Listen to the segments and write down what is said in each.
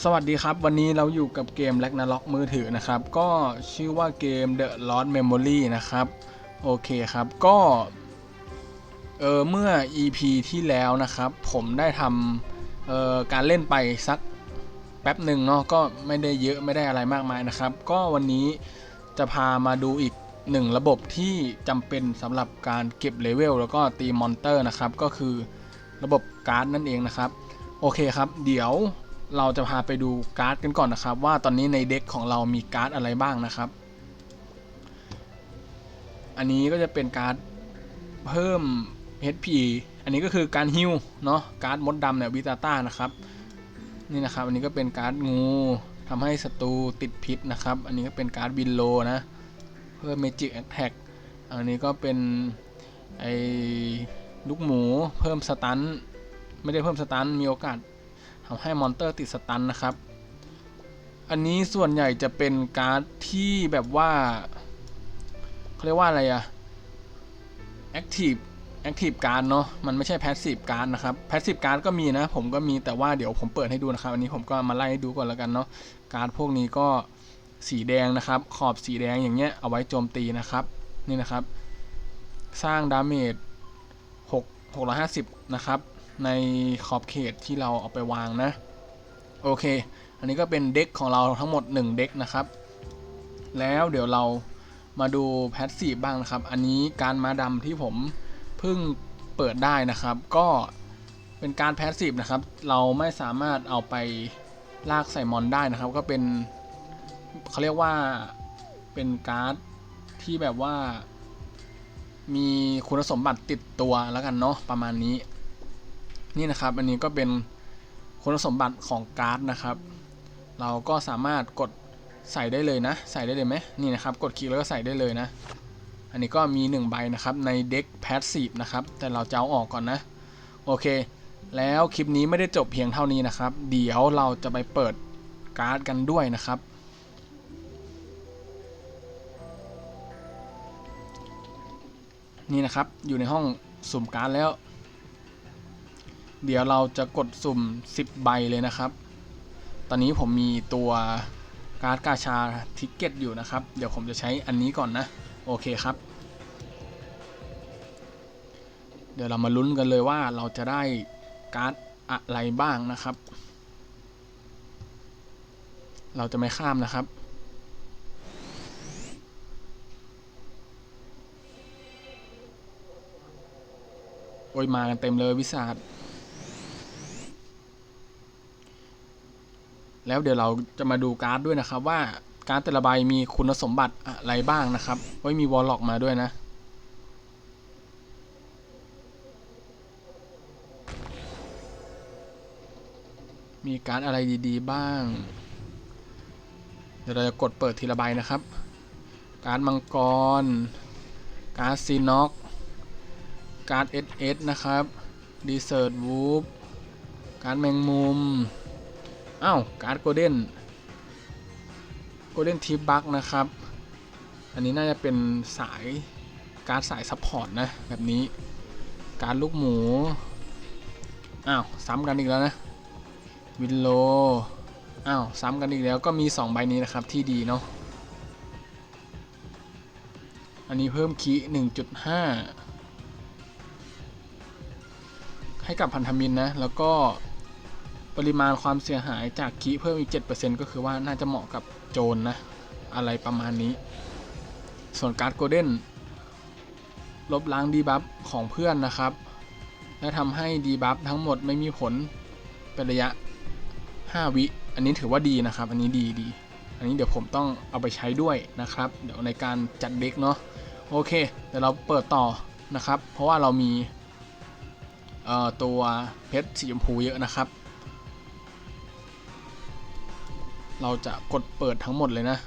สวัสดีครับ วันนี้เราอยู่กับเกม r a g n a r o k มือถือนะครับ ก็ชื่อว่าเกม The Lost Memory นะครับ โอเคครับก็เออเมื่อ EP ที่แล้วนะครับ ผมได้ทำเอ่อการเล่นไปสักแป๊บหนึ่งเนาะก็ไม่ได้เยอะไม่ได้อะไรมากมายนะครับ ก็วันนี้จะพามาดูอีกหนึ่งระบบที่จำเป็นสำหรับการเก็บเลเวลแล้วก็ตีมอนเตอร์นะครับ ก็คือระบบการ์ดนั่นเองนะครับ โอเคครับ เดี๋ยว เราจะพาไปดูการ์ดกันก่อนนะครับ ว่าตอนนี้ในเด็กของเรามีการ์ดอะไรบ้างนะครับ อันนี้ก็จะเป็นการ์ดเพิ่ม HP อันนี้ก็คือการฮิวเนาะการ์ดมดดำเนี่ยวิตาต้านะครับนี่นะครับ อันนี้ก็เป็นการ์ดงูทำให้ศัตรูติดพิษนะครับ อันนี้ก็เป็นการ์ดบินโลนะเพิ่มเมจิกแอคแท็กอันนี้ก็เป็นไอ้ลูกหมูเพิ่มสตันไม่ได้เพิ่มสตันมีโอกาส ทำให้มอนเตอร์ติดสตันนะครับ อันนี้ส่วนใหญ่จะเป็นการ์ดที่แบบว่าเขาเรียกว่าอะไรอะแอคทีฟแอคทีฟการ์ดเนาะมันไม่ใช่แพสซีฟการ์ดนะครับแพสซีฟการ์ดก็มีนะ ผมก็มีแต่ว่าเดี๋ยวผมเปิดให้ดูนะครับ อันนี้ผมก็มาไล่ให้ดูก่อนแล้วกันเนาะการ์ดพวกนี้ก็สีแดงนะครับ ขอบสีแดงอย่างเงี้ยเอาไว้โจมตีนะครับนี่นะครับ สร้างดาเมจ6 650 นะครับ ในขอบเขตที่เราเอาไปวางนะ โอเค อันนี้ก็เป็นเด็กของเราทั้งหมด 1 เด็กนะครับ แล้วเดี๋ยวเรามาดูแพสซีฟบ้างนะครับ อันนี้การมาดำที่ผมเพิ่งเปิดได้นะครับ ก็เป็นการแพสซีฟนะครับ เราไม่สามารถเอาไปลากใส่มอนได้นะครับ ก็เป็นเขาเรียกว่าเป็นการ์ดที่แบบว่า มีคุณสมบัติติดตัวแล้วกันเนาะประมาณนี้ นี่นะครับ อันนี้ก็เป็นคุณสมบัติของการ์ดนะครับ เราก็สามารถกดใส่ได้เลยนะ ใส่ได้เลยไหมนี่นะครับ กดคลิกแล้วก็ใส่ได้เลยนะ อันนี้ก็มี1ใบนะครับในเด็กแพสซีฟนะครับ แต่เราจะเอาออกก่อนนะ โอเค แล้วคลิปนี้ไม่ได้จบเพียงเท่านี้นะครับ เดี๋ยวเราจะไปเปิดการ์ดกันด้วยนะครับ นี่นะครับ อยู่ในห้องสุ่มการ์ดแล้ว เดี๋ยวเราจะกดสุ่ม 10 ใบเลยนะครับ ตอนนี้ผมมีตัวการ์ดกาชาทิกเก็ตอยู่นะครับ เดี๋ยวผมจะใช้อันนี้ก่อนนะ โอเคครับ เดี๋ยวเรามาลุ้นกันเลยว่าเราจะได้การ์ดอะไรบ้างนะครับ เราจะไม่ข้ามนะครับโอ้ยมากันเต็มเลยวิสาด แล้วเดี๋ยวเราจะมาดูการ์ดด้วยนะครับ ว่าการ์ดแต่ละใบมีคุณสมบัติอะไรบ้างนะครับไว้ยมีวอลล็อกมาด้วยนะ มีการ์ดอะไรดีๆ บ้าง เดี๋ยวเราจะกดเปิดทีละใบนะครับ การ์ดมังกร การ์ดซีน็อกการ์ด SS นะครับดีเซอร์วูฟการ์ดแมงมุม อ้าวการ์ดโกลเด้นโกลเด้นทิปบักนะครับ อันนี้น่าจะเป็นสายการ์ดสายซัพพอร์ตนะ แบบนี้ การ์ดลูกหมู อ้าว ซ้ำกันอีกแล้วนะ วินโล อ้าว ซ้ำกันอีกแล้วก็มี 2 ใบนี้นะครับที่ดีเนาะอันนี้เพิ่มคี1.5 ให้กับพันธมิตรนะ แล้วก็ ปริมาณความเสียหายจากคีเพิ่มอีก 7%ก็คือว่าน่าจะเหมาะกับโจรนนะ อะไรประมาณนี้ ส่วนการ์ดโกลเด้นลบล้างดีบัฟของเพื่อนนะครับ และทำให้ดีบัฟทั้งหมดไม่มีผลเป็นระยะ 5 วิ อันนี้ถือว่าดีนะครับ อันนี้ดีดี อันนี้เดี๋ยวผมต้องเอาไปใช้ด้วยนะครับ เดี๋ยวในการจัดเด็กเนาะ โอเค เดี๋ยวเราเปิดต่อนะครับ เพราะว่าเรามีตัวเพชรสีชมพูเยอะนะครับ เราจะกดเปิดทั้งหมดเลยนะ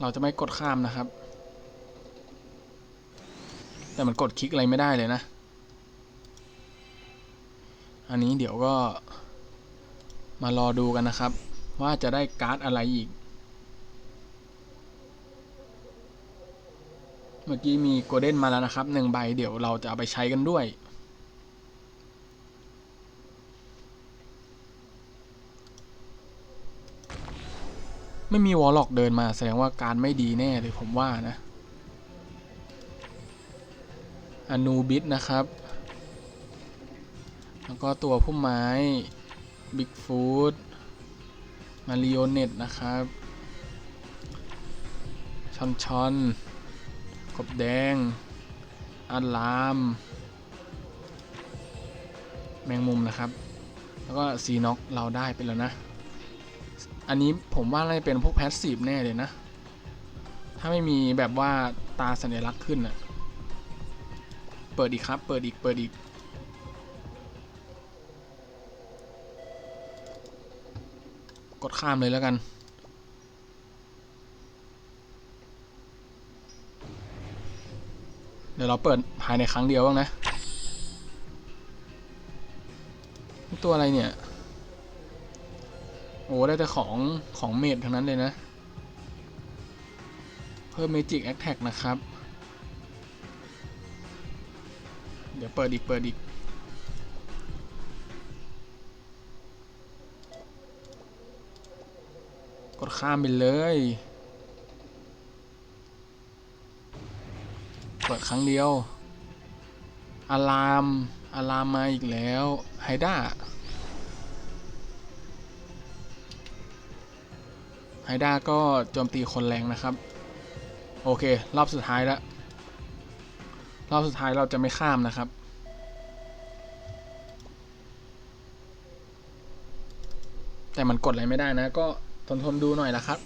เราจะไม่กดข้ามนะครับ แต่มันกดคลิกอะไรไม่ได้เลยนะ อันนี้เดี๋ยวก็มารอดูกันนะครับ ว่าจะได้การ์ดอะไรอีก เมื่อกี้มีโกลเด้นมาแล้วนะครับหนึ่งใบเดี๋ยวเราจะเอาไปใช้กันด้วย ไม่มีวอลล็อกเดินมาแสดงว่าการไม่ดีแน่เลยผมว่านะอนูบิสนะครับ แล้วก็ตัวพุ่มไม้บิ๊กฟูดมาริโอเน็ตนะครับ ชอนชอนกบแดงอัลาม แมงมุมนะครับ แล้วก็ซีน็อกเราได้ไปแล้วนะ อันนี้ผมว่าน่าจะเป็นพวกแพสซีฟแน่เลยนะ ถ้าไม่มีแบบว่าตาสัญลักษณ์ขึ้นอะเปิดอีกครับ เปิดอีก เปิดอีก กดข้ามเลยแล้วกัน เดี๋ยวเราเปิดภายในครั้งเดียวบ้างนะ ตัวอะไรเนี่ย โอ้ได้แต่ของของเมดทั้งนั้นเลยนะ เพิ่มเมจิกแอคแท็กนะครับ เดี๋ยวเปิดอีกเปิดอีกกดข้ามไปเลย เปิดครั้งเดียว อาราม อารามมาอีกแล้ว ไฮด้า ไฮด้าก็โจมตีคนแรงนะครับ โอเค รอบสุดท้ายแล้ว รอบสุดท้ายเราจะไม่ข้ามนะครับ แต่มันกดอะไรไม่ได้นะ ก็ทนทนดูหน่อยละครับ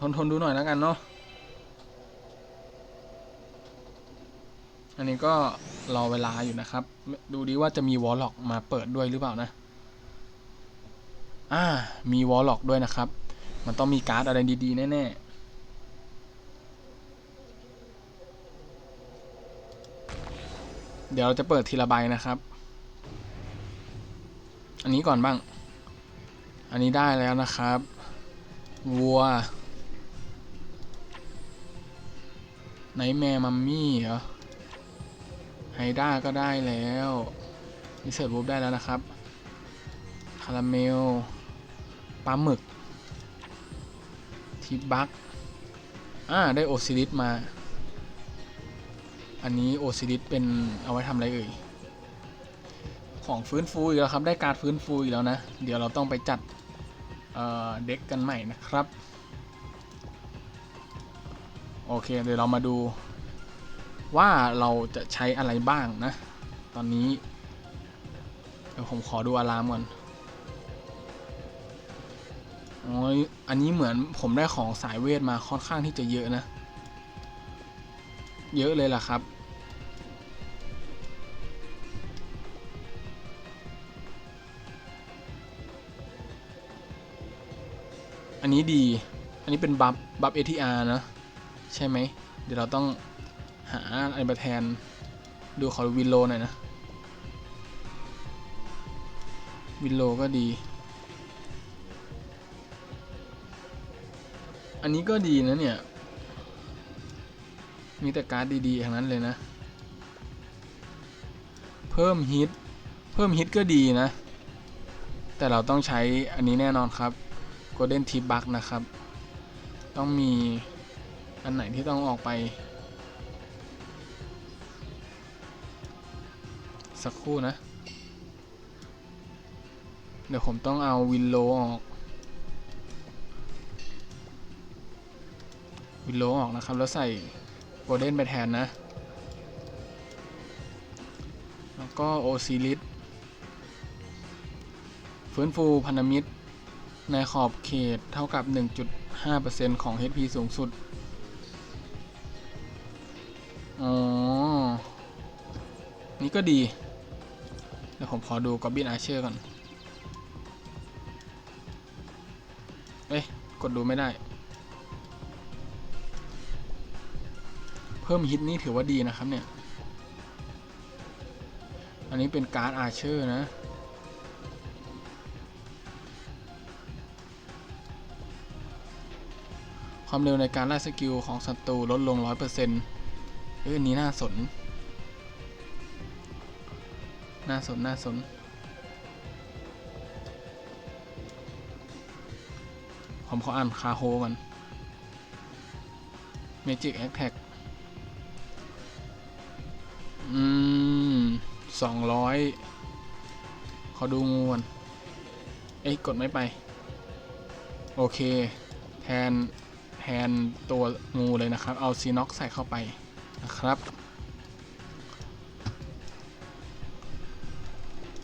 ทนทนดูหน่อยแล้วกันเนาะอันนี้ก็รอเวลาอยู่นะครับ ดูดีว่าจะมีวอลล็อกมาเปิดด้วยหรือเปล่านะ อ่า มีวอลล็อกด้วยนะครับ มันต้องมีการ์ดอะไรดีๆ แน่ ๆเดี๋ยวเราจะเปิดทีละใบนะครับ อันนี้ก่อนบ้าง อันนี้ได้แล้วนะครับ วัวไนแมร์มัมมี่เหรอ ไฮด้าก็ได้แล้วมิเซอร์บูฟได้แล้วนะครับ คาราเมล ปลาหมึก ทิบักอ่า ได้โอซิลิสมา อันนี้โอซิลิสเป็นเอาไว้ทำอะไรเอ่ย ของฟื้นฟูอีกแล้วครับ ได้การฟื้นฟูอีกแล้วนะ เดี๋ยวเราต้องไปจัดเเด็กกันใหม่นะครับ โอเค เดี๋ยวเรามาดูว่าเราจะใช้อะไรบ้างนะ ตอนนี้ เดี๋ยวผมขอดูอะลามก่อน อ๋ออันนี้เหมือนผมได้ของสายเวทมาค่อนข้างที่จะเยอะนะ เยอะเลยล่ะครับ อันนี้ดี อันนี้เป็นบัฟบัฟ ATR นะ ใช่ไหม เดี๋ยวเราต้องหาอะไรมาแทน ดูขอวินโลหน่อยนะ วินโลก็ดี อันนี้ก็ดีนะเนี่ย มีแต่การ์ดดีๆทั้งนั้นเลยนะ เพิ่มฮิต เพิ่มฮิตก็ดีนะ แต่เราต้องใช้อันนี้แน่นอนครับ Golden Tip Bug นะครับ ต้องมีอันไหนที่ต้องออกไป สักครู่นะ เดี๋ยวผมต้องเอาวินโลออก วินโลออกนะครับ แล้วใส่โกลเด้นไปแทนนะ แล้วก็โอซิลิสฟื้นฟูพันธมิตร ในขอบเขตเท่ากับ 1.5%ของ HP สูงสุด อ๋อ นี่ก็ดีเดี๋ยวผมขอดูกอบบินอาเชอร์ก่อน เอ้ยกดดูไม่ได้ เพิ่มฮิตนี่ถือว่าดีนะครับเนี่ย อันนี้เป็นการ์ดอาเชอร์นะ ความเร็วในการไล่สกิลของศัตรูลดลง 100%เอออันนี้น่าสน น่าสน น่าสนผมขออ่านคาโฮก่อน Magic Attack สองร้อยขอดูงูก่อนเอ้ยกดไม่ไป โอเค แทน แทนตัวงูเลยนะครับ เอาซีน็อกใส่เข้าไปนะครับ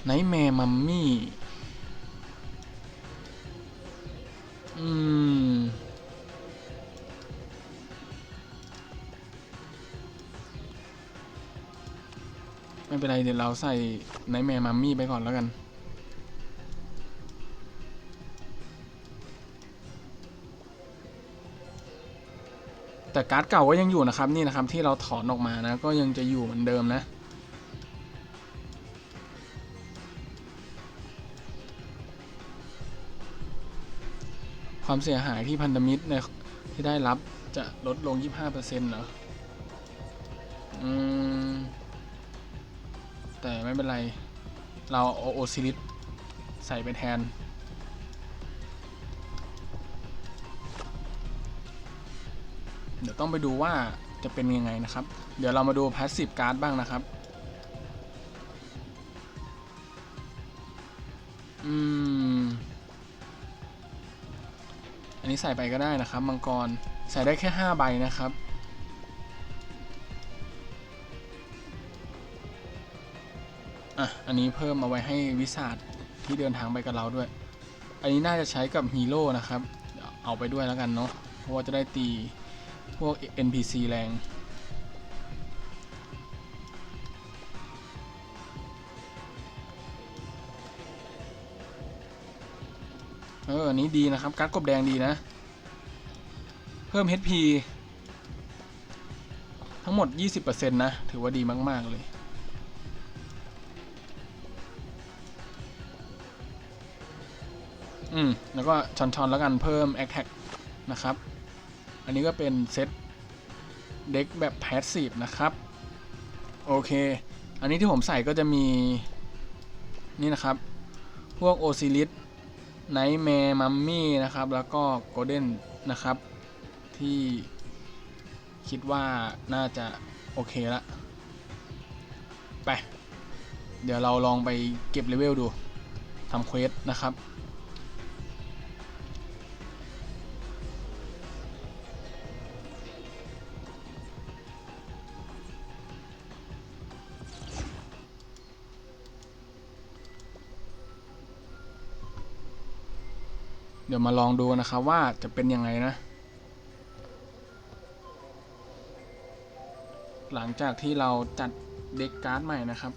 ไนแมร์มัมมี่ อืม ไม่เป็นไรเดี๋ยวเราใส่ไนแมร์มัมมี่ไปก่อนแล้วกัน แต่การ์ดเก่าก็ยังอยู่นะครับนี่นะครับที่เราถอนออกมานะ ก็ยังจะอยู่เหมือนเดิมนะความเสียหายที่พันธมิตรเนี่ยที่ได้รับจะลดลง 25%เหรอ อืมแต่ ไม่เป็นไร เราเอาโอซิลิสใส่ไปแทน เดี๋ยวต้องไปดูว่าจะเป็นยังไงนะครับ เดี๋ยวเรามาดูพาสซีฟการ์ดบ้างนะครับ อืม อันนี้ใส่ไปก็ได้นะครับ มังกร ใส่ได้แค่ 5 ใบนะครับ อันนี้เพิ่มมาไว้ให้วิสาดที่เดินทางไปกับเราด้วย อันนี้น่าจะใช้กับฮีโร่นะครับ เอาไปด้วยแล้วกันเนาะ เพราะว่าจะได้ตีพวก NPC แรงเอออันนี้ดีนะครับ การ์ดกบแดงดีนะ เพิ่ม HP ทั้งหมด 20%นะ ถือว่าดีมาก ๆ เลย อืม แล้วก็ชอนๆแล้วกันเพิ่ม Attack นะครับ อันนี้ก็เป็นเซตเด็กแบบแพสซีฟนะครับ โอเค อันนี้ที่ผมใส่ก็จะมี นี่นะครับ พวกโอซิลิสไนท์แมร์มัมมี่นะครับ แล้วก็โกลเด้นนะครับ ที่คิดว่าน่าจะโอเคละ ไป เดี๋ยวเราลองไปเก็บเลเวลดูทำเควสนะครับ เดี๋ยวมาลองดูนะครับว่าจะเป็นยังไงนะ หลังจากที่เราจัดเด็กการ์ดใหม่นะครับ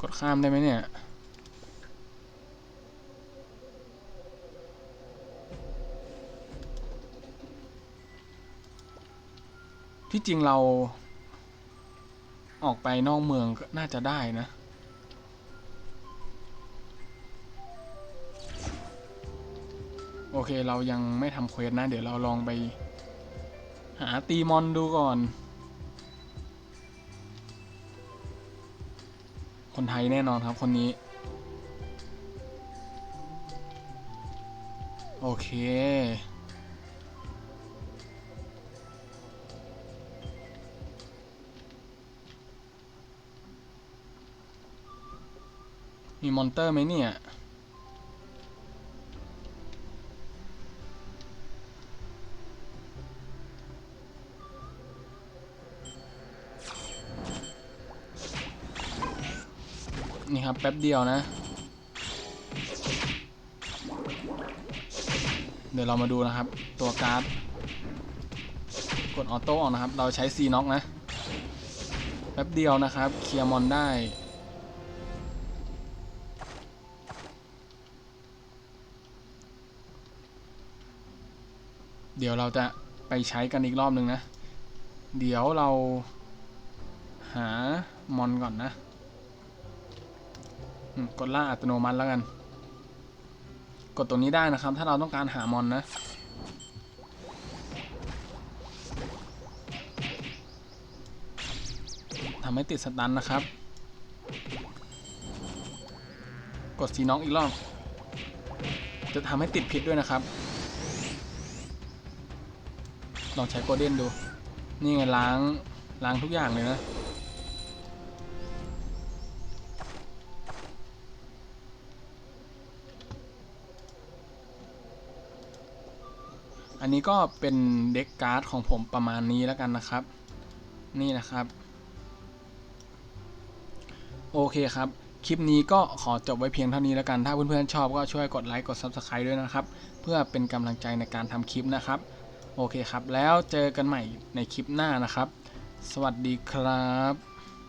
กดข้ามได้ไหมเนี่ย ที่จริงเรา ออกไปนอกเมืองก็น่าจะได้นะ โอเคเรายังไม่ทำเควสนะ เดี๋ยวเราลองไป หาตีมอนดูก่อน คนไทยแน่นอนครับคนนี้ โอเค มีมอนเตอร์ไหมเนี่ย นี่ครับ แป๊บเดียวนะ เดี๋ยวเรามาดูนะครับ ตัวการ์ด กดออโต้ออกนะครับ เราใช้ซีน็อกนะ แป๊บเดียวนะครับ เคลียร์มอนได้ เดี๋ยวเราจะไปใช้กันอีกรอบหนึ่งนะ เดี๋ยวเราหามอนก่อนนะกดล่าอัตโนมัติแล้วกัน กดตัวนี้ได้นะครับ ถ้าเราต้องการหามอนนะ ทำให้ติดสตันนะครับ กดสีน้องอีกรอบ จะทำให้ติดพิษด้วยนะครับ ลองใช้โกลเด้นดู นี่ไงล้าง ล้างทุกอย่างเลยนะอันนี้ก็เป็นเด็กการ์ดของผมประมาณนี้แล้วกันนะครับ นี่นะครับ โอเคครับ คลิปนี้ก็ขอจบไว้เพียงเท่านี้แล้วกัน ถ้าเพื่อนๆชอบก็ช่วยกดไลค์กด Subscribe ด้วยนะครับ เพื่อเป็นกำลังใจในการทำคลิปนะครับ โอเคครับ แล้วเจอกันใหม่ในคลิปหน้านะครับ สวัสดีครับ